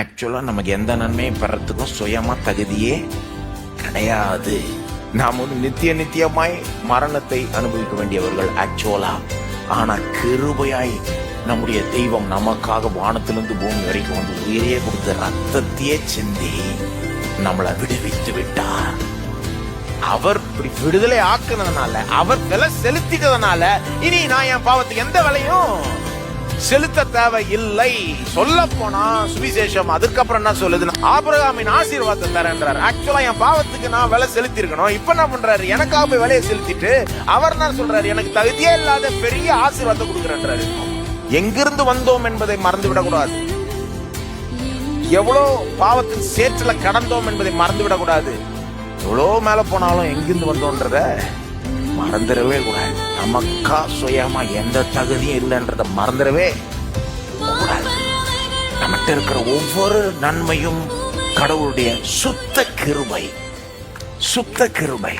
ஆக்சுவலாக நமக்கு எந்த நன்மையும் பெறத்துக்கும் சுயமாக தகுதியே கிடையாது. நாம் வந்து நித்திய நித்தியமாய் மரணத்தை அனுபவிக்க வேண்டியவர்கள் ஆக்சுவலா ஆனால் கிருபையாய் நம்முடைய தெய்வம் நமக்காக வானத்திலிருந்து பூமி வரைக்கும் வந்து உயிரையே கொடுத்து ரத்தத்தையே சிந்தி நம்மளை விடுவித்து விட்டார். அவர் இப்படி விடுதலை ஆக்குனதுனால அவர் விலை செலுத்திட்டதுனால இனி நான் என் பாவத்துக்கு எந்த விலையும் செலுத்த தேவை இல்லை சொல்ல போனா சுவிசேஷம் அதுக்கப்புறம் என்ன சொல்லுது ஆபிரகாமின் ஆசீர்வாதத்தை தரேன்றார். ஆக்சுவலா என் பாவத்துக்கு நான் விலை செலுத்தி இருக்கணும் இப்ப என்ன பண்றாரு? எனக்காக போய் விலையை செலுத்திட்டு அவர் என்ன சொல்றாரு? எனக்கு தகுதியே இல்லாத பெரிய ஆசீர்வாதத்தை கொடுக்குறேன்றாரு. எங்கிருந்து வந்தோம் என்பதை மறந்து விடக்கூடாது எவ்வளோ பாவத்தின் சேற்றுல கடந்தோம் என்பதை மறந்து விடக்கூடாது எவ்வளோ மேல போனாலும் எங்கிருந்து வந்தோன்றத மறந்துடவே கூடாது. நமக்கா சுயமா எந்த தகுதியும் இல்லைன்றத மறந்துடவே கூடாது. நம்மகிட்ட இருக்கிற ஒவ்வொரு நன்மையும் கடவுளுடைய சுத்த கிருபை சுத்த கிருபை.